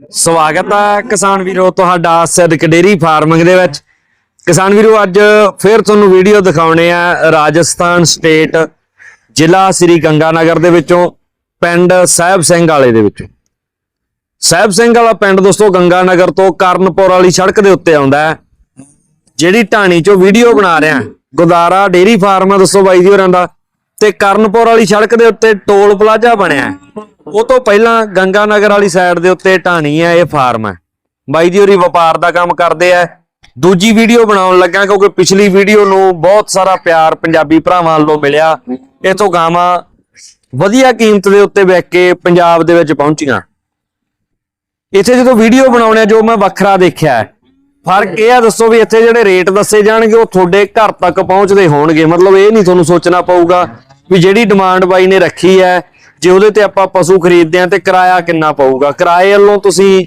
ਸਵਾਗਤ ਹੈ ਕਿਸਾਨ ਵੀਰੋ, ਤੁਹਾਡਾ ਸਿੱਧਕ ਡੇਰੀ ਫਾਰਮਿੰਗ ਦੇ ਵਿੱਚ। ਕਿਸਾਨ ਵੀਰੋ, ਅੱਜ ਫਿਰ ਤੁਹਾਨੂੰ ਵੀਡੀਓ ਦਿਖਾਉਣੇ ਆ ਰਾਜਸਥਾਨ ਸਟੇਟ ਜ਼ਿਲ੍ਹਾ ਸ੍ਰੀ ਗੰਗਾਨਗਰ ਦੇ ਵਿੱਚੋਂ, ਪਿੰਡ ਸਾਹਿਬ ਸਿੰਘ ਵਾਲੇ ਦੇ ਵਿੱਚੋਂ। ਸਾਹਿਬ ਸਿੰਘ ਵਾਲਾ ਪਿੰਡ ਦੋਸਤੋ, ਗੰਗਾਨਗਰ ਤੋਂ ਕਰਨਪੁਰ ਵਾਲੀ ਸੜਕ ਦੇ ਉੱਤੇ ਆਉਂਦਾ ਹੈ, ਜਿਹੜੀ ਢਾਣੀ ਚੋਂ ਵੀਡੀਓ ਬਣਾ ਰਿਹਾ ਗੁਦਾਰਾ ਡੇਰੀ ਫਾਰਮ ਹੈ ਦੋਸਤੋ, ਬਾਈ ਦੀ ਹੋਰਾਂ ਦਾ। ਤੇ ਕਰਨਪੁਰ ਵਾਲੀ ਸੜਕ ਦੇ ਉੱਤੇ ਟੋਲ ਪਲਾਜ਼ਾ ਬਣਿਆ। ਉਹ ਤੋਂ ਪਹਿਲਾਂ ਗੰਗਾਨਗਰ ਵਾਲੀ ਸਾਈਡ ਦੇ ਉੱਤੇ ਢਾਣੀ ਹੈ ਇਹ ਫਾਰਮ ਹੈ ਬਾਈ ਜੀ ਹੋਰੀ ਵਪਾਰ ਦਾ ਕੰਮ ਕਰਦੇ ਆ। ਦੂਜੀ ਵੀਡੀਓ ਬਣਾਉਣ ਲੱਗਾ ਕਿਉਂਕਿ ਪਿਛਲੀ ਵੀਡੀਓ ਨੂੰ ਬਹੁਤ ਸਾਰਾ ਪਿਆਰ ਪੰਜਾਬੀ ਭਰਾਵਾਂ ਵੱਲੋਂ ਮਿਲਿਆ। ਇਥੋਂ ਗਾਵਾਂ ਵਧੀਆ ਕੀਮਤ ਦੇ ਉੱਤੇ ਵਿਕ ਕੇ ਪੰਜਾਬ ਦੇ ਵਿੱਚ ਪਹੁੰਚੀਆਂ। ਇੱਥੇ ਜਦੋਂ ਵੀਡੀਓ ਬਣਾਉਣੇ ਜੋ ਮੈਂ ਵੱਖਰਾ ਦੇਖਿਆ ਫ਼ਰਕ ਇਹ ਆ ਦੱਸੋ ਵੀ ਇੱਥੇ ਜਿਹੜੇ ਰੇਟ ਦੱਸੇ ਜਾਣਗੇ ਉਹ ਤੁਹਾਡੇ ਘਰ ਤੱਕ ਪਹੁੰਚਦੇ ਹੋਣਗੇ। ਮਤਲਬ ਇਹ ਨਹੀਂ ਤੁਹਾਨੂੰ ਸੋਚਣਾ ਪਊਗਾ ਵੀ ਜਿਹੜੀ ਡਿਮਾਂਡ ਬਾਈ ਨੇ ਰੱਖੀ ਹੈ, ਜੇ ਉਹਦੇ ਤੇ ਆਪਾਂ ਪਸ਼ੂ ਖਰੀਦਦੇ ਆ ਤੇ ਕਿਰਾਇਆ ਕਿੰਨਾ ਪਊਗਾ? ਕਿਰਾਏ ਵੱਲੋਂ ਤੁਸੀਂ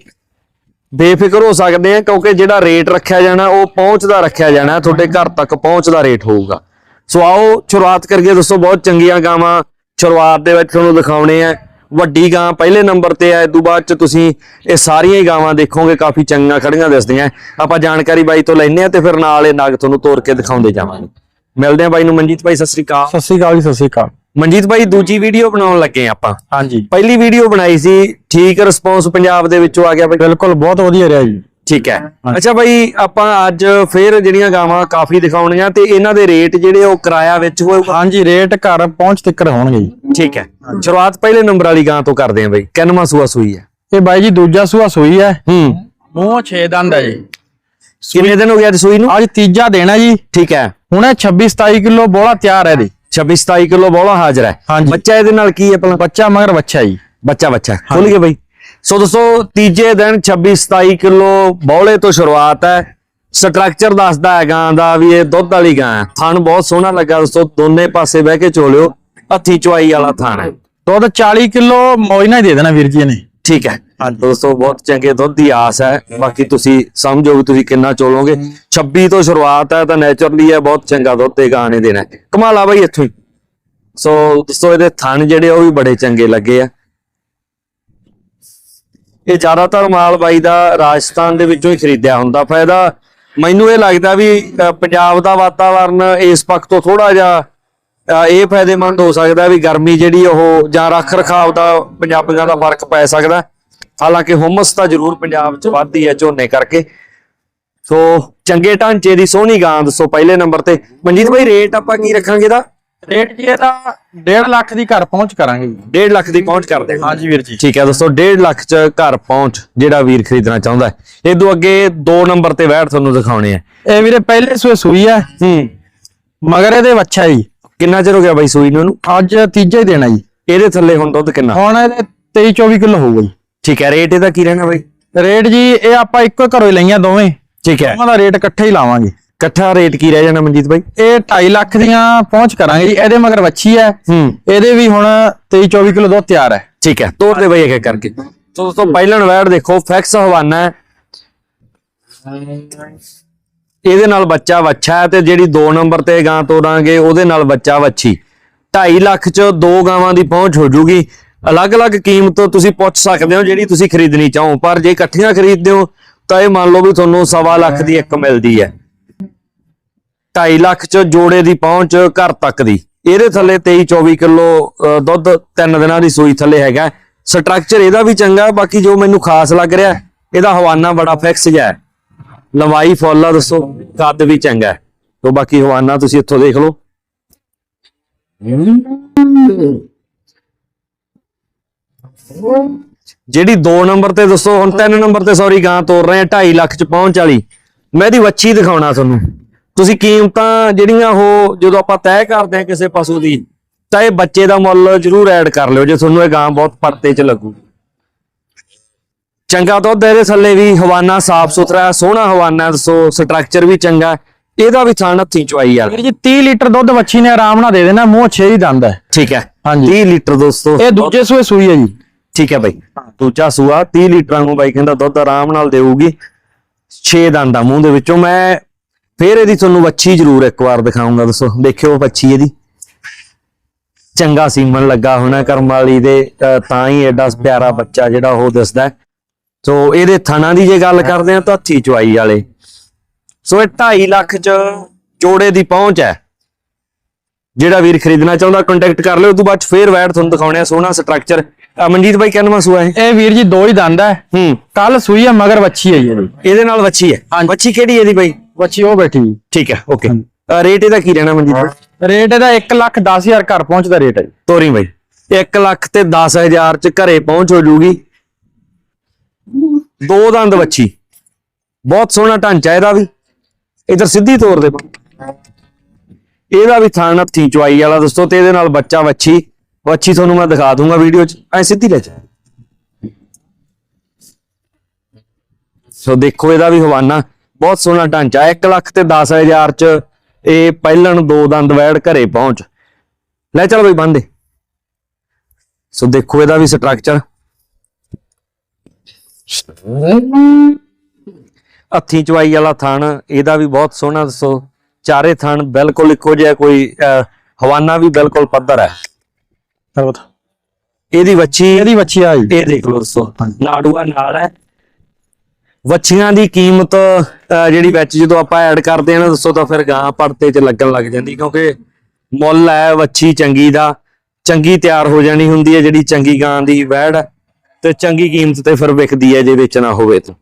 ਬੇਫਿਕਰ ਹੋ ਸਕਦੇ ਆ ਕਿਉਂਕਿ ਜਿਹੜਾ ਰੇਟ ਰੱਖਿਆ ਜਾਣਾ, ਉਹ ਪਹੁੰਚਦਾ ਰੱਖਿਆ ਜਾਣਾ, ਤੁਹਾਡੇ ਘਰ ਤੱਕ ਪਹੁੰਚਦਾ ਰੇਟ ਹੋਊਗਾ। ਸੋ ਆਓ, ਸ਼ੁਰੂਆਤ ਕਰਕੇ ਦੱਸੋ ਬਹੁਤ ਚੰਗੀਆਂ ਗਾਵਾਂ ਸ਼ੁਰੂਆਤ ਦੇ ਵਿੱਚ ਤੁਹਾਨੂੰ ਦਿਖਾਉਣੇ ਆ। ਵੱਡੀ ਗਾਂ ਪਹਿਲੇ ਨੰਬਰ ਤੇ ਹੈ ਤੋਂ ਬਾਅਦ ਚ ਤੁਸੀਂ ਇਹ ਸਾਰੀਆਂ ਹੀ ਗਾਵਾਂ ਦੇਖੋਗੇ, ਕਾਫੀ ਚੰਗੀਆਂ ਖੜੀਆਂ ਦਿਸਦੀਆਂ। ਆਪਾਂ ਜਾਣਕਾਰੀ ਬਾਈ ਤੋਂ ਲੈਣੇ ਆ ਤੇ ਫਿਰ ਨਾਲ ਇਹ ਨਗ ਤੁਹਾਨੂੰ ਤੋੜ ਕੇ ਦਿਖਾਉਂਦੇ ਜਾਵਾਂਗੇ। ਮਿਲਦੇ ਆ ਬਾਈ ਨੂੰ ਮਨਜੀਤ ਭਾਈ ਸਤਿ ਸ੍ਰੀ ਅਕਾਲ। ਸਤਿ ਸ਼੍ਰੀ ਅਕਾਲ ਜੀ ਸਤਿ ਸ਼੍ਰੀ ਅਕਾਲ। ਮਨਜੀਤ ਭਾਈ ਦੂਜੀ ਵੀਡੀਓ ਬਣਾਉਣ ਲੱਗੇ ਆ ਆਪਾਂ। ਹਾਂਜੀ। ਪਹਿਲੀ ਵੀਡੀਓ ਬਣਾਈ ਸੀ ਠੀਕ ਰਿਸਪੌਂਸ ਪੰਜਾਬ ਦੇ ਵਿੱਚੋਂ ਆ ਗਿਆ ਬਾਈ। ਬਿਲਕੁਲ ਬਹੁਤ ਵਧੀਆ ਰਿਹਾ ਜੀ। ਠੀਕ ਹੈ। ਅੱਛਾ ਬਾਈ ਆਪਾਂ ਅੱਜ ਫਿਰ ਜਿਹੜੀਆਂ ਗਾਵਾਂ ਕਾਫੀ ਦਿਖਾਉਣੀਆਂ ਤੇ ਇਹਨਾਂ ਦੇ ਰੇਟ ਜਿਹੜੇ ਉਹ ਕਿਰਾਇਆ ਵਿੱਚ ਹੋਊਗਾ। ਹਾਂਜੀ ਰੇਟ ਘਰ ਪਹੁੰਚ ਤੱਕ ਹੋਣਗੇ ਜੀ। ਠੀਕ ਹੈ। ਸ਼ੁਰੂਆਤ ਪਹਿਲੇ ਨੰਬਰ ਵਾਲੀ ਗਾਂ ਤੋਂ ਕਰਦੇ ਆਂ ਬਾਈ। ਕਿੰਨਵਾਂ ਸੂਆ ਸੂਈ ਹੈ? ਇਹ ਬਾਈ ਜੀ ਦੂਜਾ ਸੂਆ ਸੂਈ ਹੈ। ਹੂੰ। ਮੂੰਹ 6 ਦੰਦ ਹੈ ਜੀ। ਕਿੰਨੇ ਦਿਨ ਹੋ ਗਿਆ ਅੱਜ ਸੂਈ ਨੂੰ? ਅੱਜ ਤੀਜਾ ਦੇਣਾ ਜੀ। ਠੀਕ ਹੈ। ਹੁਣ ਇਹ 26 27 ਕਿਲੋ ਬੋਲਾ ਤਿਆਰ ਹੈ ਇਹਦੀ। 26 27 ਕਿਲੋ ਬੋਲਾ ਹਾਜ਼ਰ ਹੈ। ਬੱਚਾ ਇਹਦੇ ਨਾਲ ਕੀ ਹੈ ਪਹਿਲਾਂ ਬੱਚਾ ਮਗਰ ਬੱਚਾ ਜੀ। ਬੱਚਾ ਬੱਚਾ। ਖੁੱਲ ਗਿਆ ਬਾਈ। ਸੋ ਦੋਸਤੋ ਤੀਜੇ ਦਿਨ 26 27 ਕਿਲੋ ਬੌਲੇ ਤੋਂ ਸ਼ੁਰੂਆਤ ਹੈ। ਸਟਰਕਚਰ ਦੱਸਦਾ ਹੈ ਗਾਂ ਦਾ ਵੀ ਇਹ ਦੁੱਧ ਵਾਲੀ ਗਾਂ ਹੈ। ਥਣ ਬਹੁਤ ਸੋਹਣਾ ਲੱਗਾ ਦੋਸਤੋ ਦੋਨੇ ਪਾਸੇ ਬਹਿ ਕੇ ਚੋਲਿਓ। ਹੱਥੀ ਚੁਆਈ ਵਾਲਾ ਥਣ ਹੈ। ਦੁੱਧ 40 ਕਿਲੋ ਮੌਜ ਨਾਲ ਹੀ ਦੇ ਦੇਣਾ ਵੀਰ ਜੀ ਨੇ ਠੀਕ ਹੈ। ਦੋਸਤੋ ਬਹੁਤ ਚੰਗੇ ਦੁੱਧ ਦੀ ਆਸ ਹੈ। ਬਾਕੀ ਤੁਸੀਂ ਸਮਝੋ ਵੀ ਤੁਸੀਂ ਕਿੰਨਾ ਚੋਲੋਗੇ। 26 ਤੋਂ ਸ਼ੁਰੂਆਤ ਹੈ ਤਾਂ ਨੇਚਰਲੀ ਹੈ ਬਹੁਤ ਚੰਗਾ ਦੁੱਧ ਤੇ ਗਾਂ ਨੇ ਦੇਣਾ ਹੈ। ਕਮਾਲ ਆ ਬਾਈ ਇੱਥੋਂ ਹੀ। ਸੋ ਦੋਸਤੋ ਇਹਦੇ ਥਣ ਜਿਹੜੇ ਉਹ ਵੀ ਬੜੇ ਚੰਗੇ ਲੱਗੇ ਆ। ਇਹ ਜ਼ਿਆਦਾਤਰ ਮਾਲ ਬਾਈ ਦਾ ਰਾਜਸਥਾਨ ਦੇ ਵਿੱਚੋਂ ਹੀ ਖਰੀਦਿਆ ਹੁੰਦਾ। ਫਾਇਦਾ ਮੈਨੂੰ ਇਹ ਲੱਗਦਾ ਵੀ ਪੰਜਾਬ ਦਾ ਵਾਤਾਵਰਨ ਇਸ ਪੱਖ ਤੋਂ ਥੋੜਾ ਜਿਹਾ ਇਹ ਫਾਇਦੇਮੰਦ ਹੋ ਸਕਦਾ ਵੀ ਗਰਮੀ ਜਿਹੜੀ ਉਹ ਜਾਂ ਰੱਖ ਰਖਾਵ ਦਾ ਪੰਜਾਬੀਆਂ ਦਾ ਫ਼ਰਕ ਪੈ ਸਕਦਾ। ਹਾਲਾਂਕਿ ਹੁਮਸ ਤਾਂ ਜ਼ਰੂਰ ਪੰਜਾਬ 'ਚ ਵੱਧਦੀ ਹੈ ਝੋਨੇ ਕਰਕੇ। ਸੋ ਚੰਗੇ ਢਾਂਚੇ ਦੀ ਸੋਹਣੀ ਗਾਂ ਦੱਸੋ ਪਹਿਲੇ ਨੰਬਰ ਤੇ। ਮਨਜੀਤ ਭਾਈ ਰੇਟ ਆਪਾਂ ਕੀ ਰੱਖਾਂਗੇ ਦਾ ਰੇਟ ਜੀ ਇਹਦਾ 1.5 ਲੱਖ ਦੀ ਘਰ ਪਹੁੰਚ ਕਰਾਂਗੇ ਜੀ। 1.5 ਲੱਖ ਦੀ ਪਹੁੰਚ ਕਰਦੇ ਹਾਂ ਹਾਂਜੀ ਵੀਰ ਜੀ। ਠੀਕ ਹੈ ਦੋਸਤੋ 1.5 ਲੱਖ ਚ ਘਰ ਪਹੁੰਚ ਜਿਹੜਾ ਵੀਰ ਖਰੀਦਣਾ ਚਾਹੁੰਦਾ ਹੈ। ਇਦੋਂ ਅੱਗੇ 2 ਨੰਬਰ ਤੇ ਵੈਟ ਤੁਹਾਨੂੰ ਦਿਖਾਉਣੇ ਆ। ਇਹ ਵੀਰੇ ਪਹਿਲੇ ਸੂਏ ਸੂਈ ਹੈ ਹੂੰ। ਮਗਰ ਇਹਦੇ ਬੱਚਾ ਜੀ। ਕਿੰਨਾ ਚਿਰ ਹੋ ਗਿਆ ਬਾਈ ਸੂਈ ਨੂੰ? ਅੱਜ ਤੀਜਾ ਹੀ ਦੇਣਾ ਜੀ। ਇਹਦੇ ਥੱਲੇ ਹੁਣ ਦੁੱਧ ਕਿੰਨਾ? ਹੁਣ ਇਹਦੇ 23 24 ਕਿਲੋ ਹੋਊਗਾ ਜੀ। ਠੀਕ ਹੈ ਰੇਟ ਇਹਦਾ ਕੀ ਰਹਿਣਾ ਬਾਈ? ਰੇਟ ਜੀ ਇਹ ਆਪਾਂ ਇੱਕੋ ਘਰੋਂ ਹੀ ਲਈਆਂ ਦੋਵੇਂ। ਠੀਕ ਹੈ। ਉਹਨਾਂ ਦਾ ਰੇਟ ਇਕੱਠੇ ਹੀ ਲਾਵਾਂਗੇ। ਇਕੱਠਾ ਰੇਟ ਕੀ ਰਹਿ ਜਾਣਾ ਮਨਜੀਤ ਬਾਈ? ਇਹ 2.5 ਲੱਖ ਦੀਆਂ ਪਹੁੰਚ ਕਰਾਂਗੇ ਜੀ। ਇਹਦੇ ਮਗਰ ਵੱਛੀ ਹੈ। ਇਹਦੇ ਵੀ ਹੁਣ 23 24 ਕਿਲੋ ਦੁੱਧ ਤਿਆਰ ਹੈ। ਠੀਕ ਹੈ ਤੋੜ ਦੇ ਬਾਈ ਇੱਕ ਕਰਕੇ। ਸੋ ਦੋਸਤੋ ਪਹਿਲਾਂ ਵੈਟ ਦੇਖੋ ਫੈਕਸ ਹਵਾਨਾ ਹੈ। ਇਹਦੇ ਨਾਲ ਬੱਚਾ ਵੱਛਾ ਹੈ ਤੇ ਜਿਹੜੀ 2 ਨੰਬਰ ਤੇ ਗਾਂ ਤੋੜਾਂਗੇ ਉਹਦੇ ਨਾਲ ਬੱਚਾ ਵੱਛੀ। 2.5 ਲੱਖ ਚ ਦੋ ਗਾਵਾਂ ਦੀ ਪਹੁੰਚ ਹੋ ਜੂਗੀ। ਅਲੱਗ-ਅਲੱਗ ਕੀਮਤ ਤੁਸੀਂ ਪੁੱਛ ਸਕਦੇ ਹੋ ਜਿਹੜੀ ਤੁਸੀਂ ਖਰੀਦਣੀ ਚਾਹੋ, ਪਰ ਜੇ ਇਕੱਠੀਆਂ ਖਰੀਦਦੇ ਹੋ, ਤਾਂ ਇਹ ਮੰਨ ਲਓ ਵੀ ਤੁਹਾਨੂੰ ਸਵਾ ਲੱਖ ਦੀ ਇੱਕ ਮਿਲਦੀ ਹੈ। 2.5 ਲੱਖ ਚ ਜੋੜੇ ਦੀ ਪਹੁੰਚ ਘਰ ਤੱਕ ਦੀ। ਇਹਦੇ ਥੱਲੇ 23 24 ਕਿਲੋ ਦੁੱਧ ਤਿੰਨ ਦਿਨਾਂ ਦੀ ਸੂਈ ਥੱਲੇ ਹੈਗਾ। ਸਟਰਕਚਰ ਇਹਦਾ ਵੀ ਚੰਗਾ, ਬਾਕੀ ਜੋ ਮੈਨੂੰ ਖਾਸ ਲੱਗ ਰਿਹਾ, ਇਹਦਾ ਹਵਾਨਾ ਬੜਾ ਫਿਕਸ ਜਿਹਾ ਹੈ। ਲੰਬਾਈ ਫੁੱਲ ਦੱਸੋ, ਕੱਦ ਵੀ ਚੰਗਾ ਹੈ। ਬਾਕੀ ਹਵਾਨਾ ਤੁਸੀਂ ਇੱਥੋਂ ਦੇਖ ਲਓ। ਜਿਹੜੀ 2 ਨੰਬਰ ਤੇ ਦੱਸੋ ਹੁਣ 3 ਨੰਬਰ ਤੇ ਸੌਰੀ ਗਾਂ ਤੋੜ ਰਹੇ ਆ 2.5 ਲੱਖ ਚ ਪਹੁੰਚ ਵਾਲੀ। ਮੈਂ ਇਹਦੀ ਵੱਛੀ ਦਿਖਾਉਣਾ ਤੁਹਾਨੂੰ। ਤੁਸੀਂ ਕੀਮਤਾਂ ਜਿਹੜੀਆਂ ਉਹ ਜਦੋਂ ਆਪਾਂ ਤੈਅ ਕਰਦੇ ਆ ਕਿਸੇ ਪਸ਼ੂ ਦੀ ਤਾਂ ਇਹ ਬੱਚੇ ਦਾ ਮੁੱਲ ਜ਼ਰੂਰ ਐਡ ਕਰ ਲਿਓ ਜੇ ਤੁਹਾਨੂੰ ਇਹ ਗਾਂ ਬਹੁਤ ਪਰਤੇ ਚ ਲੱਗੂ। ਚੰਗਾ ਦੁੱਧ ਇਹਦੇ ਥੱਲੇ ਵੀ ਹਵਾਨਾ ਸਾਫ਼ ਸੁਥਰਾ ਸੋਹਣਾ ਹਵਾਨਾ ਦੱਸੋ ਸਟਰਕਚਰ ਵੀ ਚੰਗਾ। ਇਹਦਾ ਵੀ ਥਣ ਹੱਥੀਂ ਚਵਾਈ ਯਾਰ ਵੀਰ ਜੀ 30 ਲੀਟਰ ਦੁੱਧ ਵੱਛੀ ਨੇ ਆਰਾਮ ਨਾਲ ਦੇ ਦੇਣਾ ਮੂੰਹ 6 ਹੀ ਦੰਦ ਹੈ। ਠੀਕ ਹੈ। ਹਾਂਜੀ। 30 ਲੀਟਰ ਦੋਸਤੋ। ਇਹ ਦੂਜੇ ਸੂਏ ਸੂਈ ਹੈ ਜੀ। ਠੀਕ ਹੈ ਬਾਈ। ਦੂਜਾ ਸੂਆ 30 ਲੀਟਰਾਂ ਨੂੰ ਬਾਈ ਕਹਿੰਦਾ ਦੁੱਧ ਆਰਾਮ ਨਾਲ ਦੇਊਗੀ। 6 ਦੰਦਾਂ ਮੂੰਹ ਦੇ ਵਿੱਚੋਂ। ਮੈਂ ਫੇਰ ਇਹਦੀ ਤੁਹਾਨੂੰ ਵੱਛੀ ਜ਼ਰੂਰ ਇੱਕ ਵਾਰ ਦਿਖਾਉਂਗਾ ਦੱਸੋ। ਦੇਖਿਓ ਵੱਛੀ ਇਹਦੀ। ਚੰਗਾ ਸੀਮਨ ਲੱਗਾ ਹੋਣਾ ਕਰਮਾਲੀ ਦੇ ਤਾਂ ਹੀ ਐਡਾ ਪਿਆਰਾ ਬੱਚਾ ਜਿਹੜਾ ਉਹ ਦਿਸਦਾ। ਸੋ ਇਹਦੇ ਥਣਾ ਦੀ ਜੇ ਗੱਲ ਕਰਦੇ ਆ ਤਾਂ ਹੱਥੀ ਚੁਆਈ ਵਾਲੇ। ਸੋ ਇਹ 2.5 ਲੱਖ ਚ ਜੋੜੇ ਦੀ ਪਹੁੰਚ ਹੈ। ਜਿਹੜਾ ਵੀਰ ਖਰੀਦਣਾ ਚਾਹੁੰਦਾ ਕੰਟੈਕਟ ਕਰ ਲਿਓ, ਉਸ ਤੋਂ ਬਾਅਦ 'ਚ ਫੇਰ ਵੈਟ ਤੁਹਾਨੂੰ ਦਿਖਾਉਣੇ ਆ ਸੋਹਣਾ ਸਟਰਕਚਰ ਮਨਜੀਤ ਬਾਈ ਕਹਿੰਦਾ ਸੂਆ ਹੈ ਇਹ ਵੀਰ ਜੀ ਦੋ ਹੀ ਦੰਦ ਹੈ ਹੂੰ। ਕੱਲ ਸੂਈ ਹੈ ਮਗਰ ਵੱਛੀ ਹੈ ਜੀ ਇਹਦੀ। ਇਹਦੇ ਨਾਲ ਵੱਛੀ ਹੈ। ਵੱਛੀ ਕਿਹੜੀ ਹੈ ਇਹਦੀ ਬਾਈ? ਵੱਛੀ ਉਹ ਬੈਠੀ ਠੀਕ ਹੈ ਓਕੇ। ਰੇਟ ਇਹਦਾ ਕੀ ਰਹਿਣਾ ਮਨਜੀਤ ਰੇਟ ਇਹਦਾ 1 ਲੱਖ 10000 ਘਰ ਪਹੁੰਚਦਾ ਰੇਟ ਹੈ ਜੀ। ਤੋਰੀ ਬਾਈ। 1 ਲੱਖ ਤੇ 10000 ਚ ਘਰੇ ਪਹੁੰਚ ਹੋ ਜੂਗੀ। ਦੋ ਦੰਦ ਵੱਛੀ। ਬਹੁਤ ਸੋਹਣਾ ਢਾਂਚਾ ਇਹਦਾ ਵੀ। ਇਧਰ ਸਿੱਧੀ ਤੋਰ ਦੇ। ਇਹਦਾ ਵੀ ਥਾਣ ਹੱਥੀ ਚੁਆਈ ਵਾਲਾ ਦੋਸਤੋ ਤੇ ਇਹਦੇ ਨਾਲ ਬੱਚਾ ਵੱਛੀ। ਅੱਛੀ ਤੁਹਾਨੂੰ ਮੈਂ ਦਿਖਾ ਦੂੰਗਾ ਵੀਡੀਓ ਚ। ਐ ਸਿੱਧੀ ਲੈ ਜਾ। ਸੋ ਦੇਖੋ ਇਹਦਾ ਵੀ ਹਵਾਨਾ। ਬਹੁਤ ਸੋਹਣਾ ਢਾਂਚਾ। 1 ਲੱਖ ਤੇ 10000 ਚ ਇਹ ਪਹਿਲਣ ਦੋ ਦੰਦ ਵੈੜ ਘਰੇ ਪਹੁੰਚ। ਲੈ ਚੱਲ ਬਈ ਬੰਦੇ। ਸੋ ਦੇਖੋ ਇਹਦਾ ਵੀ ਸਟਰਕਚਰ ਹੱਥੀ ਚਵਾਈ ਵਾਲਾ ਥਣ, ਇਹਦਾ ਵੀ ਬਹੁਤ ਸੋਹਣਾ। ਦੱਸੋ ਚਾਰੇ ਥਣ ਬਿਲਕੁਲ ਇੱਕੋ ਜਿਹਾ ਕੋਈ ਹਵਾਨਾ ਵੀ ਬਿਲਕੁਲ ਪੱਧਰ ਹੈ। ਇਹਦੀ ਵੱਛੀ ਇਹਦੀ ਵੱਛੀ ਆ ਜੀ ਇਹ ਦੇਖ ਲਓ ਦੋਸਤੋ ਨਾੜੂਆ ਨਾਲ ਹੈ। ਵੱਛੀਆਂ ਦੀ ਕੀਮਤ ਜਿਹੜੀ ਵਿੱਚ ਜਦੋਂ ਆਪਾਂ ਐਡ ਕਰਦੇ ਆ ਨਾ ਦੋਸਤੋ ਤਾਂ ਫਿਰ ਗਾਂ ਪੜਤੇ 'ਚ ਲੱਗਣ ਲੱਗ ਜਾਂਦੀ ਕਿਉਂਕਿ ਮੁੱਲ ਹੈ ਵੱਛੀ ਚੰਗੀ ਦਾ। ਚੰਗੀ ਤਿਆਰ ਹੋ ਜਾਣੀ ਹੁੰਦੀ ਹੈ ਜਿਹੜੀ ਚੰਗੀ ਗਾਂ ਦੀ ਵੈੜ ਹੈ, ਤੇ ਚੰਗੀ ਕੀਮਤ ਤੇ ਫਿਰ ਵਿਕਦੀ ਹੈ ਜੇ ਵੇਚਣਾ ਹੋਵੇ ਤਾਂ।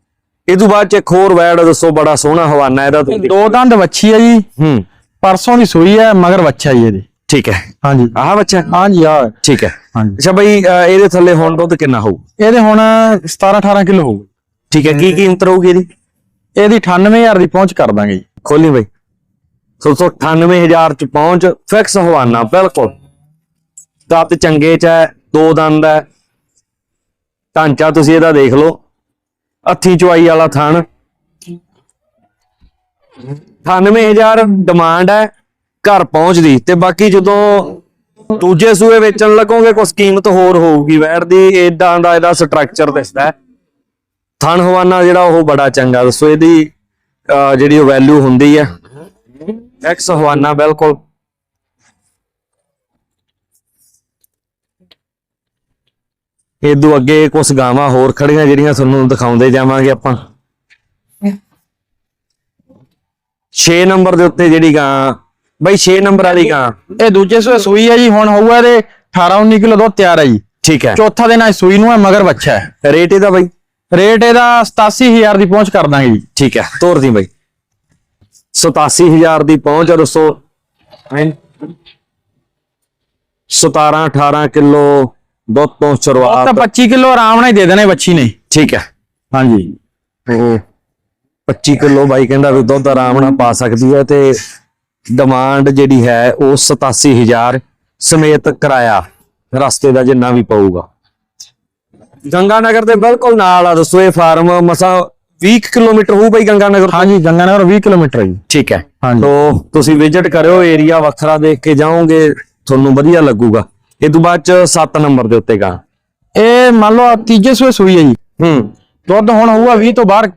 ਇਹ ਤੋਂ ਬਾਅਦ ਚ ਇੱਕ ਹੋਰ ਵੈੜ ਦੱਸੋ ਬੜਾ ਸੋਹਣਾ ਹਵਾਨਾ ਇਹਦਾ। ਦੋ ਦੰਦ ਵੱਛੀ ਹੈ ਜੀ। ਹੂੰ। ਪਰਸੋਂ ਦੀ ਸੂਈ ਹੈ ਮਗਰ ਵੱਛਾ ਜੀ ਇਹਦੀ। ਠੀਕ ਹੈ। ਹਾਂਜੀ। ਆਹ ਬੱਚਾ? ਹਾਂਜੀ ਆ ਠੀਕ ਹੈ। ਹਾਂਜੀ। ਅੱਛਾ ਬਈ ਇਹਦੇ ਥੱਲੇ ਹੁਣ ਦੁੱਧ ਕਿੰਨਾ ਹੋਊ? ਇਹਦੇ ਹੁਣ 17 18 ਕਿਲੋ ਹੋਊ। ਠੀਕ ਹੈ ਕੀ ਕੀਮਤ ਰਹੂਗੀ ਇਹਦੀ? ਇਹਦੀ 98000 ਦੀ ਪਹੁੰਚ ਕਰ ਦਾਂਗੇ ਜੀ। ਖੋਲੀ ਬਈ। ਸੋ ਸੋ 98000 ਚ ਪਹੁੰਚ ਫਿਕਸ ਹਵਾਨਾ ਬਿਲਕੁਲ। ਕੱਤ ਚੰਗੇ ਚ ਹੈ ਦੋ ਦੰਦ ਹੈ। ਢਾਂਚਾ ਤੁਸੀਂ ਇਹਦਾ ਦੇਖ ਲਓ। ਹੱਥੀ ਚੁਆਈ ਵਾਲਾ ਥਣ। 98000 ਡਿਮਾਂਡ ਹੈ। ਘਰ ਪਹੁੰਚਦੀ ਤੇ ਬਾਕੀ ਜਦੋਂ ਦੂਜੇ ਸੂਏ ਵੇਚਣ ਲੱਗੋਗੇ ਕੁਛ ਕੀਮਤ ਹੋਰ ਹੋਊਗੀ। ਵੈੜ ਦੀ ਏਦਾਂ ਦਾ ਇਹਦਾ ਸਟਰਕਚਰ ਦਿਸਦਾ ਥਣ ਹਵਾਨਾ ਜਿਹੜਾ ਉਹ ਬੜਾ ਚੰਗਾ ਦੱਸੋ ਇਹਦੀ ਜਿਹੜੀ ਉਹ ਵੈਲਿਊ ਹੁੰਦੀ ਹੈ। ਐਕਸ ਹਵਾਨਾ ਬਿਲਕੁਲ। ਇਦੋਂ ਅੱਗੇ ਕੁਝ ਗਾਵਾਂ ਹੋਰ ਖੜੀਆਂ ਜਿਹੜੀਆਂ ਤੁਹਾਨੂੰ ਦਿਖਾਉਂਦੇ ਜਾਵਾਂਗੇ ਆਪਾਂ। 6 ਨੰਬਰ ਦੇ ਉੱਤੇ ਜਿਹੜੀ ਗਾਂ ਬਈ 6 ਨੰਬਰ ਵਾਲੀ ਗਾਂ। ਇਹ ਦੂਜੇ ਸੂਏ ਸੂਈ ਹੈ ਜੀ ਹੁਣ ਹੋਊਗਾ ਇਹਦੇ 18 19 ਕਿਲੋ ਦੁੱਧ ਤਿਆਰ ਹੈ ਜੀ। ਠੀਕ ਹੈ। ਚੌਥਾ ਦਿਨ ਹੈ ਸੂਈ ਨੂੰ ਹੈ ਮਗਰ ਵੱਛਾ ਹੈ। ਰੇਟ ਇਹਦਾ ਬਈ? ਰੇਟ ਇਹਦਾ 87000 ਦੀ ਪਹੁੰਚ ਕਰ ਦਾਂਗੇ ਜੀ। ਠੀਕ ਹੈ ਤੋਰ ਦੀ ਬਈ। 87000 ਦੀ ਪਹੁੰਚ ਆ ਦੋਸਤੋ। 17 18 ਕਿਲੋ ਦੁੱਧ ਤੋਂ ਸ਼ੁਰੂਆਤ। ਤਾਂ 25 ਕਿਲੋ ਆਰਾਮ ਨਾਲ ਹੀ ਦੇ ਦੇਣੇ ਵੱਛੀ ਨੇ। ਠੀਕ ਹੈ। ਹਾਂਜੀ। ਉਹ 25 ਕਿਲੋ ਬਾਈ ਕਹਿੰਦਾ ਵੀ ਦੁੱਧ ਆਰਾਮ ਨਾਲ ਪਾ ਸਕਦੀ ਹੈ ਤੇ ਡਿਮਾਂਡ ਜਿਹੜੀ ਹੈ ਉਹ 87000 ਸਮੇਤ ਕਿਰਾਇਆ ਰਸਤੇ ਦਾ ਜਿੰਨਾ ਵੀ ਪਊਗਾ। ਗੰਗਾ ਨਗਰ ਦੇ ਬਿਲਕੁਲ ਨਾਲ ਆ ਦੱਸੋ ਇਹ ਫਾਰਮ ਮਸਾ 20 ਕਿਲੋਮੀਟਰ ਹੋਊ ਬਾਈ ਗੰਗਾ ਨਗਰ? ਹਾਂਜੀ ਗੰਗਾਨਗਰ 20 ਕਿਲੋਮੀਟਰ ਹੈ ਜੀ। ਠੀਕ ਹੈ। ਤੋ ਤੁਸੀਂ ਵਿਜ਼ਿਟ ਕਰਿਓ ਏਰੀਆ ਵੱਖਰਾ ਦੇਖ ਕੇ ਜਾਓਗੇ ਤੁਹਾਨੂੰ ਵਧੀਆ ਲੱਗੂਗਾ। ਇਹ ਤੋਂ ਬਾਅਦ ਚ 7 ਨੰਬਰ ਦੇ ਉੱਤੇ ਗਾ। ਇਹ ਮੰਨ ਲਓ ਤੀਜੇ ਸੂਏ ਸੂਈ ਹੈ ਜੀ। ਹੂੰ। ਦੁੱਧ ਹੁਣ ਹੋਊਗਾ 20 ਤੋਂ ਬਾਹਰ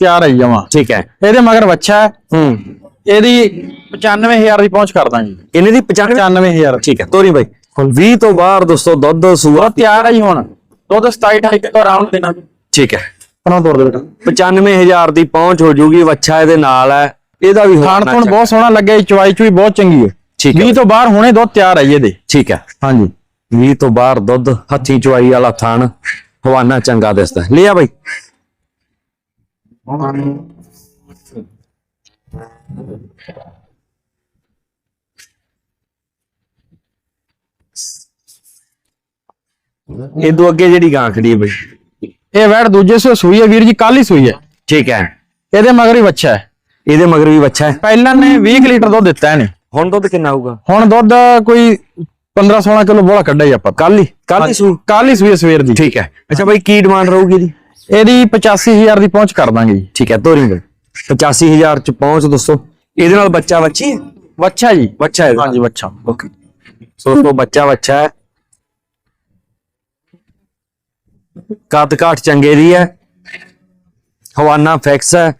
ਤਿਆਰ ਹੈ ਜਮਾਂ। ਠੀਕ ਹੈ। ਇਹਦੇ ਮਗਰ ਵੱਛਾ ਹੈ। ਹੂੰ। ਇਹਦੀ 95000 ਦੀ ਪਹੁੰਚ ਕਰ ਦਾਂਗੇ। ਜੀ ਇਹਨੇ ਦੀ 95 95000 ਠੀਕ ਹੈ ਤੋਰੀ ਬਾਈ। 20 ਤੋਂ ਬਾਹਰ ਦੋਸਤੋ ਦੁੱਧ ਸੂਆ। ਤਿਆਰ ਹੈ ਜੀ ਹੁਣ। ਦੁੱਧ 27 28 ਕਿਲੋ ਆਰਾਮ ਨਾਲ ਦੇਣਾ। ਠੀਕ ਹੈ। ਪਰਾਂ ਤੋੜ ਦੇ ਬੇਟਾ। 95000 ਦੀ ਪਹੁੰਚ ਹੋ ਜੂਗੀ ਵੱਛਾ ਇਹਦੇ ਨਾਲ ਹੈ। ਇਹਦਾ ਵੀ ਖਾਣ ਹੋਣਾ ਤੋਂ ਬਹੁਤ ਸੋਹਣਾ ਲੱਗਿਆ ਜੀ ਚਵਾਈ ਚੁਈ ਬਹੁਤ ਚੰਗੀ ਹੈ। ਠੀਕ ਹੈ 20 ਤੋਂ ਬਾਹਰ ਹੁਣੇ ਦੁੱਧ ਤਿਆਰ ਹੈ ਜੀ ਇਹਦੇ। ਠੀਕ ਹੈ। ਹਾਂਜੀ। 20 ਤੋਂ ਬਾਹਰ ਦੁੱਧ ਹੱਥੀ ਚੁਆਈ ਵਾਲਾ ਥਾਣ। ਹਵਾਨਾ ਚੰਗਾ ਦਿਸਦਾ। ਲਿਆ ਬਾਈ। ਇਦੋਂ ਅੱਗੇ ਜਿਹੜੀ ਗਾਂ ਖੜੀ ਹੈ ਬਾਈ। ਇਹ ਵੈੜ ਦੂਜੇ ਸੂਏ ਸੂਈ ਹੈ ਵੀਰ ਜੀ ਕੱਲ ਹੀ ਸੂਈ ਹੈ। ਠੀਕ ਹੈ। ਇਹਦੇ ਮਗਰ ਹੀ ਬੱਚਾ ਹੈ। ਇਹਦੇ ਮਗਰ ਵੀ ਬੱਚਾ ਹੈ। ਪਹਿਲਾਂ ਨੇ 20 ਕੁ ਲੀਟਰ ਦੁੱਧ ਦਿੱਤਾ ਇਹਨੇ। ਹੁਣ ਦੁੱਧ ਕਿੰਨਾ ਹੋਊਗਾ? ਹੁਣ ਦੁੱਧ ਕੋਈ 15 16 ਕਿਲੋ ਬੋਲਾ ਕੱਢਿਆ ਜੀ ਆਪਾਂ। ਕੱਲ ਹੀ? ਕੱਲ ਹੀ ਸੂ ਕੱਲ ਹੀ ਸੂਈ ਹੈ ਸਵੇਰ ਦੀ। ਠੀਕ ਹੈ। ਅੱਛਾ ਬਾਈ ਕੀ ਡਿਮਾਂਡ ਰਹੂਗੀ ਇਹਦੀ? ਇਹਦੀ 85000 ਦੀ ਪਹੁੰਚ ਕਰ ਦਾਂਗੇ ਜੀ। ਠੀਕ ਹੈ ਤੋਰੀ 85000 ਚ ਪਹੁੰਚ ਦੱਸੋ ਇਹਦੇ ਨਾਲ ਬੱਚਾ ਬੱਚੀ? ਬੱਚਾ ਜੀ। ਬੱਚਾ ਹੈ ਹਾਂਜੀ ਬੱਚਾ। ਓਕੇ ਸੋ ਤੋਂ ਬੱਚਾ ਬੱਚਾ ਹੈ। ਕੱਦ ਕਾਠ ਚੰਗੇ ਦੀ ਹੈ। ਹਵਾਨਾ ਫਿਕਸ ਹੈ।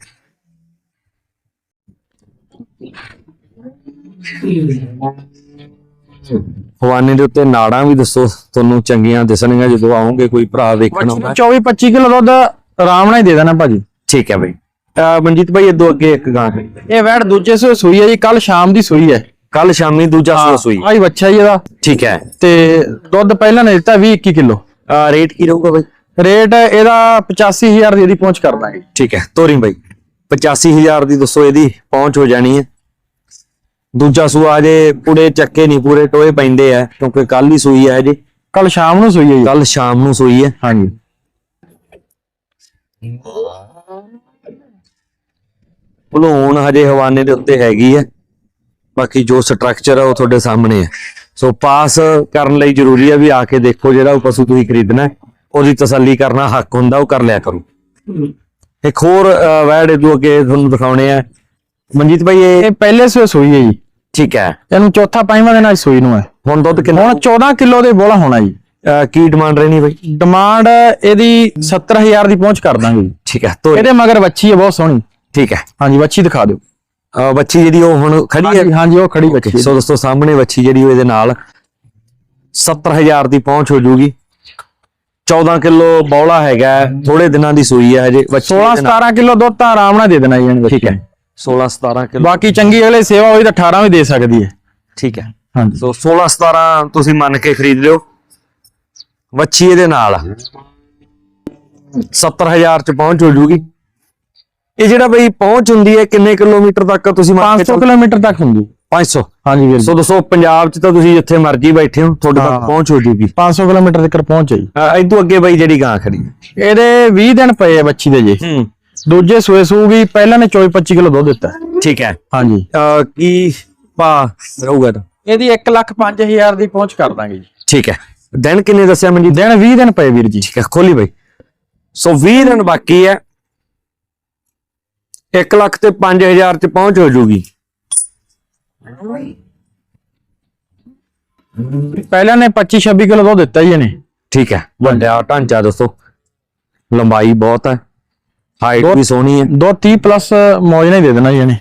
ਹਵਾਨੇ ਦੇ ਉੱਤੇ ਨਾੜਾਂ ਵੀ ਦੱਸੋ। ਤੁਹਾਨੂੰ ਚੰਗੀਆਂ ਦਿਸਣਗੀਆਂ ਜਦੋਂ ਆਉਂਗੇ ਕੋਈ ਭਰਾ ਵੇਖਣ ਆਉਂਦਾ। 24 25 ਕਿਲੋ ਦੁੱਧ ਆਰਾਮ ਨਾਲ ਹੀ ਦੇ ਦੇਣਾ ਭਾਜੀ। ਠੀਕ ਹੈ ਬਈ। ਮਨਜੀਤ ਭਾਈ ਇਦੋਂ ਅੱਗੇ ਇੱਕ ਗਾਂ ਇਹ ਵੈੜ ਦੂਜੇ ਸੂਏ ਸੂਈ ਹੈ ਜੀ ਕੱਲ ਸ਼ਾਮ ਦੀ ਸੂਈ ਹੈ। ਕੱਲ ਸ਼ਾਮੀ ਦੂਜਾ ਸੂਆ ਸੂਈ। ਆਈ ਬੱਚਾ ਜੀ ਇਹਦਾ। ਠੀਕ ਹੈ। ਤੇ ਦੁੱਧ ਪਹਿਲਾਂ ਨੇ ਦਿੱਤਾ 20 21 ਕਿਲੋ ਰੇਟ ਕੀ ਰਹੂਗਾ ਬਈ? ਰੇਟ ਇਹਦਾ 85000 ਦੀ ਇਹਦੀ ਪਹੁੰਚ ਕਰ ਦਾਂਗੇ। ਠੀਕ ਹੈ ਤੋਰੀ ਬਾਈ। 85000 ਦੀ ਦੱਸੋ ਇਹਦੀ ਪਹੁੰਚ ਹੋ ਜਾਣੀ ਹੈ। ਦੂਜਾ ਸੂਆ ਅਜੇ ਪੂਰੇ ਚੱਕੇ ਨਹੀਂ ਪੂਰੇ ਟੋਏ ਪੈਂਦੇ ਆ ਕਿਉਂਕਿ ਕੱਲ ਹੀ ਸੂਈ ਹੈ ਅਜੇ ਕੱਲ ਸ਼ਾਮ ਨੂੰ ਸੂਈ ਹੈ ਜੀ। ਕੱਲ ਸ਼ਾਮ ਨੂੰ ਸੂਈ ਹੈ। ਹਾਂਜੀ। ਭਲੂਣ ਹਜੇ ਹਵਾਨੇ ਦੇ ਉੱਤੇ ਹੈਗੀ ਹੈ ਬਾਕੀ ਜੋ ਸਟਰਕਚਰ ਹੈ ਉਹ ਤੁਹਾਡੇ ਸਾਹਮਣੇ ਹੈ ਸੋ ਪਾਸ ਕਰਨ ਲਈ ਜ਼ਰੂਰੀ ਹੈ ਵੀ ਆ ਕੇ ਦੇਖੋ ਜਿਹੜਾ ਉਹ ਪਸ਼ੂ ਤੁਸੀਂ ਖਰੀਦਣਾ ਉਹਦੀ ਤਸੱਲੀ ਕਰਨਾ ਹੱਕ ਹੁੰਦਾ ਉਹ ਕਰ ਲਿਆ ਕਰੋ। ਇੱਕ ਹੋਰ ਵੈੜ ਇਹਦੋਂ ਅੱਗੇ ਤੁਹਾਨੂੰ ਦਿਖਾਉਣੇ ਆ। ਮਨਜੀਤ ਭਾਈ ਇਹ ਪਹਿਲੇ ਸੂਏ ਸੂਈ ਹੈ ਜੀ। ਠੀਕ ਹੈ। ਇਹਨੂੰ ਚੌਥਾ ਪੰਜਵਾਂ ਦਿਨ ਅੱਜ ਸੂਈ ਨੂੰ ਹੈ। ਹੁਣ ਦੁੱਧ ਕਿੰਨਾ? ਹੁਣ 14 ਕਿਲੋ ਦੇ ਬੋਲਾ ਹੋਣਾ ਜੀ। ਕੀ ਡਿਮਾਂਡ ਰਹਿਣੀ ਬਾਈ? ਡਿਮਾਂਡ ਇਹਦੀ 70000 ਦੀ ਪਹੁੰਚ ਕਰ ਦਾਂਗੇ ਠੀਕ ਹੈ ਤੋ ਇਹਦੇ ਮਗਰ ਬੱਚੀ ਹੈ ਬਹੁਤ ਸੋਹਣੀ। ਠੀਕ ਹੈ। ਹਾਂਜੀ ਬੱਚੀ ਦਿਖਾ ਦਿਓ। ਅਹ, ਬੱਚੀ ਜਿਹੜੀ ਉਹ ਹੁਣ ਖੜੀ ਹੈ। ਹਾਂਜੀ ਹਾਂਜੀ ਉਹ ਖੜੀ ਬੱਚੀ। ਸੋ ਦੋਸਤੋ ਸਾਹਮਣੇ ਬੱਚੀ ਜਿਹੜੀ ਉਹ ਇਹਦੇ ਨਾਲ 70000 ਦੀ ਪਹੁੰਚ ਹੋ ਜੂਗੀ। 14 ਕਿਲੋ ਬੌਲਾ ਹੈਗਾ ਥੋੜੇ ਦਿਨਾਂ ਦੀ ਸੂਈ ਹੈ ਹਜੇ ਬੱਚੀ 16 ਇਹਦੇ ਨਾਲ- 17 ਕਿਲੋ ਦੁੱਧ ਤਾਂ ਆਰਾਮ ਨਾਲ ਦੇ ਦੇਣਾ ਜੀ ਇਹਨੇ ਠੀਕ ਹੈ। 16 17 ਕਿਲੋ। ਬਾਕੀ ਚੰਗੀ ਅਗਲੇ ਸੇਵਾ ਹੋਈ ਤਾਂ 18 ਵੀ ਦੇ ਸਕਦੀ ਹੈ। ਠੀਕ ਹੈ। ਹਾਂਜੀ। ਸੋ 16 17 ਤੁਸੀਂ ਮੰਨ ਕੇ ਖਰੀਦ ਲਿਓ। ਵੱਛੀ ਇਹਦੇ ਨਾਲ 70000 ਚ ਪਹੁੰਚ ਹੋ ਜੂਗੀ। ਇਹ ਜਿਹੜਾ ਬਈ ਪਹੁੰਚ ਹੁੰਦੀ ਹੈ ਕਿੰਨੇ ਕਿਲੋਮੀਟਰ ਤੱਕ ਤੁਸੀਂ ਮੰਨ ਕੇ 500 ਕਿਲੋਮੀਟਰ ਤੱਕ ਹੁੰਦੀ 500 ਹਾਂਜੀ ਵੀਰ ਸੋ ਦੋਸਤੋ ਪੰਜਾਬ ਚ ਤਾਂ ਤੁਸੀਂ ਜਿੱਥੇ ਮਰਜ਼ੀ ਬੈਠੇ ਹੋ ਤੁਹਾਡੇ ਤੱਕ ਹਾਂ। ਪਹੁੰਚ ਹੋ ਜੂਗੀ 500 ਕਿਲੋਮੀਟਰ ਤੱਕ ਪਹੁੰਚ ਜਾਈ ਇਦੋਂ ਅੱਗੇ ਬਈ ਜਿਹੜੀ ਗਾਂ ਖੜੀ ਹੈ। ਇਹਦੇ 20 ਦਿਨ ਪਏ ਆ ਬੱਚੀ ਦੇ ਜੇ। ਹੂੰ। ਦੂਜੇ ਸੂਏ ਸੂਗੀ ਪਹਿਲਾਂ ਨੇ 24 25 ਕਿਲੋ ਦੁੱਧ ਦਿੱਤਾ। ਠੀਕ ਹੈ। ਹਾਂਜੀ। ਕੀ ਭਾ ਰਹੂਗਾ ਇਹਦਾ? ਇਹਦੀ 1 ਲੱਖ 5000 ਦੀ ਪਹੁੰਚ ਕਰ ਦਾਂਗੇ ਜੀ। ਠੀਕ ਹੈ। ਦਿਨ ਕਿੰਨੇ ਦੱਸਿਆ ਮਨਜੀਤ? ਦਿਨ 20 ਦਿਨ ਪਏ ਵੀਰ ਜੀ। ਠੀਕ ਹੈ ਖੋਲੀ ਬਈ। ਸੋ 20 ਦਿਨ ਬਾਕੀ ਹੈ। 1 ਲੱਖ ਤੇ 5000 ਚ ਪਹੁੰਚ ਹੋ ਜੂਗੀ। ਪਹਿਲਾਂ ਨੇ 25 26 ਕਿਲੋ ਦੁੱਧ ਦਿੱਤਾ ਜੀ ਇਹਨੇ। ਠੀਕ ਹੈ। ਵੱਡਾ ਢਾਂਚਾ ਦੱਸੋ ਲੰਬਾਈ ਬਹੁਤ ਹੈ। ਹਾਈਟ ਵੀ ਸੋਹਣੀ ਹੈ। ਦੋ 30 ਪਲੱਸ ਮੌਜ ਨਹੀਂ ਦੇ ਦੇਣਾ ਜੀ ਇਹਨੇ।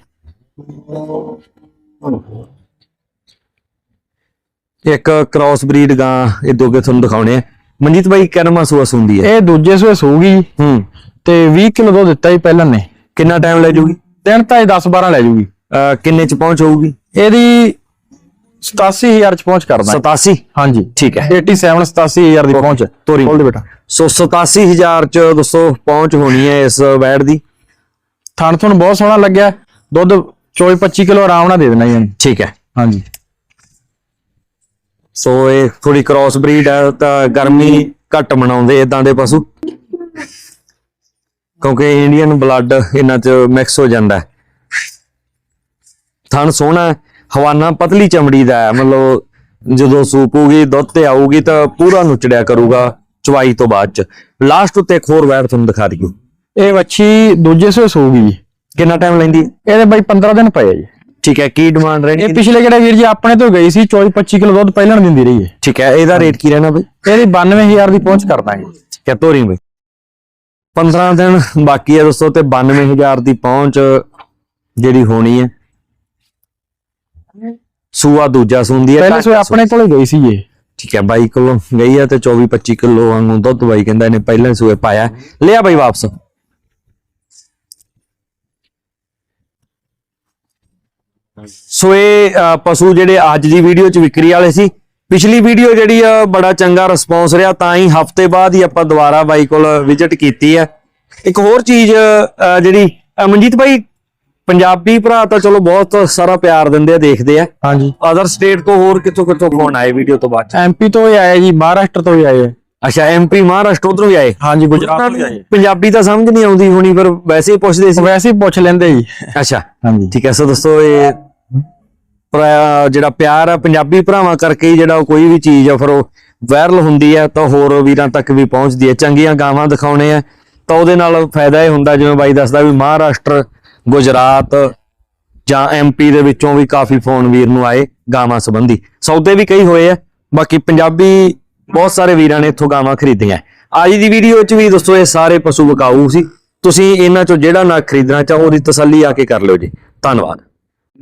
ਇੱਕ ਕ੍ਰਾਸ ਬਰੀਡ ਗਾਂ ਇਹ ਦੋਗੇ ਤੁਹਾਨੂੰ ਦਿਖਾਉਣੇ ਆ। ਮਨਜੀਤ ਬਾਈ ਕਰਮਾ ਸੂਸ ਹੁੰਦੀ ਹੈ? ਇਹ ਦੂਜੇ ਸੂਏ ਸੂਗੀ ਹੂੰ। ਤੇ 20 ਕਿਲੋ ਦੁੱਧ ਦਿੱਤਾ ਜੀ ਪਹਿਲਾਂ ਨੇ। ਕਿੰਨਾ ਟਾਈਮ ਲੈ ਜੂਗੀ? ਦਿਨ ਤਾਂ ਇਹ 10 12 ਲੈ ਜੂਗੀ। ਅਹ ਕਿੰਨੇ ਚ ਪਹੁੰਚ ਹੋਊਗੀ? ਇਹਦੀ 87000 ਚ ਪਹੁੰਚ ਕਰ ਦਾਂਗੇ 87 ਹਾਂਜੀ। ਠੀਕ ਹੈ। 87 87000 ਦੀ ਪਹੁੰਚ। ਤੋਰੀ। ਖੋਲ ਦੇ ਬੇਟਾ। ਸੋ 87000 ਚ ਦੋਸਤੋ ਪਹੁੰਚ ਹੋਣੀ ਹੈ ਇਸ ਵੈੜ ਦੀ। ਥਣ ਤੁਹਾਨੂੰ ਬਹੁਤ ਸੋਹਣਾ ਲੱਗਿਆ। ਦੁੱਧ 24 25 ਕਿਲੋ ਆਰਾਮ ਨਾਲ ਦੇ ਦੇਣਾ ਜੀ ਇਹਨੇ। ਠੀਕ ਹੈ। ਹਾਂਜੀ। ਸੋ ਇਹ ਥੋੜੀ ਕ੍ਰਾਸ ਬਰੀਡ ਹੈ ਤਾਂ ਗਰਮੀ ਘੱਟ ਮਨਾਉਂਦੇ ਇਦਾਂ ਦੇ ਪਸ਼ੂ। ਕਿਉਂਕਿ ਇੰਡੀਅਨ ਬਲੱਡ ਇਹਨਾਂ ਚ ਮਿਕਸ ਹੋ ਜਾਂਦਾ ਹੈ। ਥਣ ਸੋਹਣਾ ਹਵਾਨਾ ਪਤਲੀ ਚਮੜੀ ਦਾ ਹੈ ਮਤਲਬ ਜਦੋਂ ਸੂਪੂਗੀ ਦੁੱਧ ਤੇ ਆਊਗੀ ਤਾਂ ਪੂਰਾ ਨੁਚੜਿਆ ਕਰੂਗਾ ਚਵਾਈ ਤੋਂ ਬਾਅਦ ਚ। ਲਾਸਟ ਉੱਤੇ ਇੱਕ ਹੋਰ ਵੈੜ ਤੁਹਾਨੂੰ ਦਿਖਾ ਦਿਓ ਇਹ ਵੱਛੀ ਦੂਜੇ ਸੂਏ ਸੂਗੀ ਜੀ। ਕਿੰਨਾ ਟਾਈਮ ਲੈਂਦੀ? ਇਹਦੇ ਬਾਈ 15 ਦਿਨ ਪਏ ਜੀ। ਠੀਕ ਹੈ ਕੀ ਡਿਮਾਂਡ ਰਹਿਣੀ ਇਹ ਪਿਛਲੇ ਜਿਹੜੇ ਵੀਰ ਜੀ ਆਪਣੇ ਤੋਂ ਗਈ ਸੀ 24 25 ਕਿਲੋ ਦੁੱਧ ਪਹਿਲਾਂ ਦਿੰਦੀ ਰਹੀ ਹੈ। ਠੀਕ ਹੈ ਇਹਦਾ ਰੇਟ ਕੀ ਰਹਿਣਾ ਬਈ? ਇਹਦੀ 92000 ਦੀ ਪਹੁੰਚ ਕਰ ਦਾਂਗੇ ਠੀਕ ਹੈ ਤੋਰੀ ਬਈ। 15 ਦਿਨ ਬਾਕੀ ਹੈ ਦੋਸਤੋ ਤੇ 92000 ਦੀ ਪਹੁੰਚ ਜਿਹੜੀ ਹੋਣੀ ਹੈ। ਸੂਆ ਦੂਜਾ ਸੁੰਦੀ ਹੈ। ਪਹਿਲੇ ਸੂਏ ਆਪਣੇ ਕੋਲੇ ਗਈ ਸੀ ਇਹ ਠੀਕ ਹੈ ਬਾਈ ਕੋਲੋਂ ਗਈ ਹੈ ਤੇ 24 25 ਕਿਲੋ ਵਾਂਗੂ ਦੁੱਧ ਬਾਈ ਕਹਿੰਦਾ ਇਹਨੇ ਪਹਿਲਾਂ ਸੂਏ ਪਾਇਆ। ਲਿਆ ਬਾਈ ਵਾਪਸ। ਸੋ ਇਹ ਅ, ਪਸ਼ੂ ਜਿਹੜੇ ਅੱਜ ਦੀ ਵੀਡੀਓ ਚ ਵਿਕਰੀ ਵਾਲੇ ਸੀ ਪਿਛਲੀ ਵੀਡੀਓ ਜਿਹੜੀ ਆ ਬੜਾ ਚੰਗਾ ਰਿਸਪੌਂਸ ਰਿਹਾ ਤਾਂ ਹੀ ਹਫ਼ਤੇ ਬਾਅਦ ਹੀ ਆਪਾਂ ਦੁਬਾਰਾ ਬਾਈ ਕੋਲ ਵਿਜ਼ਿਟ ਕੀਤੀ ਹੈ। ਇੱਕ ਹੋਰ ਚੀਜ਼ ਜਿਹੜੀ ਮਨਜੀਤ ਭਾਈ ਪੰਜਾਬੀ ਭਰਾ ਤਾਂ ਚਲੋ ਬਹੁਤ ਸਾਰਾ ਪਿਆਰ ਦਿੰਦੇ ਆ ਦੇਖਦੇ ਆ। ਹਾਂਜੀ। ਅਦਰ ਸਟੇਟ ਤੋਂ ਹੋਰ ਕਿੱਥੋਂ ਕਿੱਥੋਂ ਫੋਨ ਆਏ ਵੀਡੀਓ ਤੋਂ ਬਾਅਦ? ਐਮਪੀ ਤੋਂ ਹੀ ਆਏ ਜੀ ਮਹਾਰਾਸ਼ਟਰ ਤੋਂ ਹੀ ਆਏ। ਅੱਛਾ ਐਮਪੀ ਮਹਾਰਾਸ਼ਟਰ ਉਧਰੋਂ ਵੀ ਆਏ? ਹਾਂਜੀ ਗੁਜਰਾਤ ਤੋਂ ਹੀ ਆਏ। ਪੰਜਾਬੀ ਤਾਂ ਸਮਝ ਨਹੀਂ ਆਉਂਦੀ ਹੋਣੀ ਪਰ ਵੈਸੇ ਹੀ ਪੁੱਛਦੇ ਸੀ। ਵੈਸੇ ਹੀ ਪੁੱਛ ਲੈਂਦੇ ਜੀ। ਅੱਛਾ। ਹਾਂਜੀ। ਠੀਕ ਹੈ ਸੋ ਦੋਸਤੋ ਇਹ ਜਿਹੜਾ ਪਿਆਰ ਆ ਪੰਜਾਬੀ ਭਰਾਵਾਂ ਕਰਕੇ ਹੀ ਜਿਹੜਾ ਉਹ ਕੋਈ ਵੀ ਚੀਜ਼ ਆ, ਫਿਰ ਉਹ ਵਾਇਰਲ ਹੁੰਦੀ ਹੈ ਤਾਂ ਹੋਰ ਵੀਰਾਂ ਤੱਕ ਵੀ ਪਹੁੰਚਦੀ ਹੈ ਚੰਗੀਆਂ ਗਾਵਾਂ ਦਿਖਾਉਣੇ ਆ, ਤਾਂ ਉਹਦੇ ਨਾਲ ਫਾਇਦਾ ਇਹ ਹੁੰਦਾ, ਜਿਵੇਂ ਬਾਈ ਦੱਸਦਾ ਵੀ ਮਹਾਰਾਸ਼ਟਰ, ਗੁਜਰਾਤ ਜਾਂ ਐਮਪੀ ਦੇ ਵਿੱਚੋਂ ਵੀ ਕਾਫੀ ਫੋਨ ਵੀਰ ਨੂੰ ਆਏ ਗਾਵਾਂ ਸੰਬੰਧੀ। ਸੌਦੇ ਵੀ ਕਈ ਹੋਏ ਆ, ਬਾਕੀ ਪੰਜਾਬੀ ਬਹੁਤ ਸਾਰੇ ਵੀਰਾਂ ਨੇ ਇੱਥੋਂ ਗਾਵਾਂ ਖਰੀਦੀਆਂ। ਅੱਜ ਦੀ ਵੀਡੀਓ 'ਚ ਵੀ ਦੋਸਤੋ ਇਹ ਸਾਰੇ ਪਸ਼ੂ ਵਿਕਾਊ ਸੀ। ਤੁਸੀਂ ਇਹਨਾਂ 'ਚੋਂ ਜਿਹੜਾ ਨਾ ਖਰੀਦਣਾ ਚਾਹੋ, ਉਹਦੀ ਤਸੱਲੀ ਆ ਕੇ ਕਰ ਲਿਓ ਜੀ। ਧੰਨਵਾਦ।